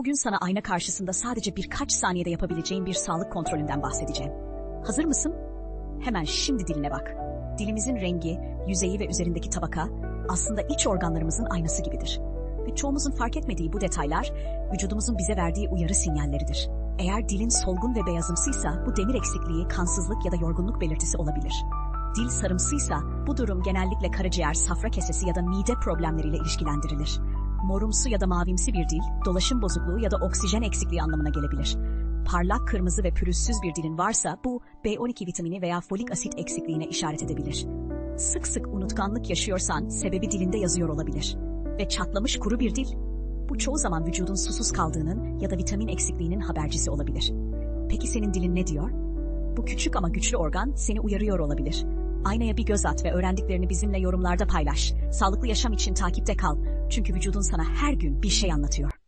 Bugün sana ayna karşısında sadece birkaç saniyede yapabileceğin bir sağlık kontrolünden bahsedeceğim. Hazır mısın? Hemen şimdi diline bak. Dilimizin rengi, yüzeyi ve üzerindeki tabaka aslında iç organlarımızın aynası gibidir. Ve çoğumuzun fark etmediği bu detaylar vücudumuzun bize verdiği uyarı sinyalleridir. Eğer dilin solgun ve beyazımsıysa bu demir eksikliği, kansızlık ya da yorgunluk belirtisi olabilir. Dil sarımsıysa bu durum genellikle karaciğer, safra kesesi ya da mide problemleriyle ilişkilendirilir. Morumsu ya da mavimsi bir dil, dolaşım bozukluğu ya da oksijen eksikliği anlamına gelebilir. Parlak kırmızı ve pürüzsüz bir dilin varsa bu B12 vitamini veya folik asit eksikliğine işaret edebilir. Sık sık unutkanlık yaşıyorsan sebebi dilinde yazıyor olabilir. Ve çatlamış kuru bir dil, bu çoğu zaman vücudun susuz kaldığının ya da vitamin eksikliğinin habercisi olabilir. Peki senin dilin ne diyor? Bu küçük ama güçlü organ seni uyarıyor olabilir. Aynaya bir göz at ve öğrendiklerini bizimle yorumlarda paylaş. Sağlıklı yaşam için takipte kal. Çünkü vücudun sana her gün bir şey anlatıyor.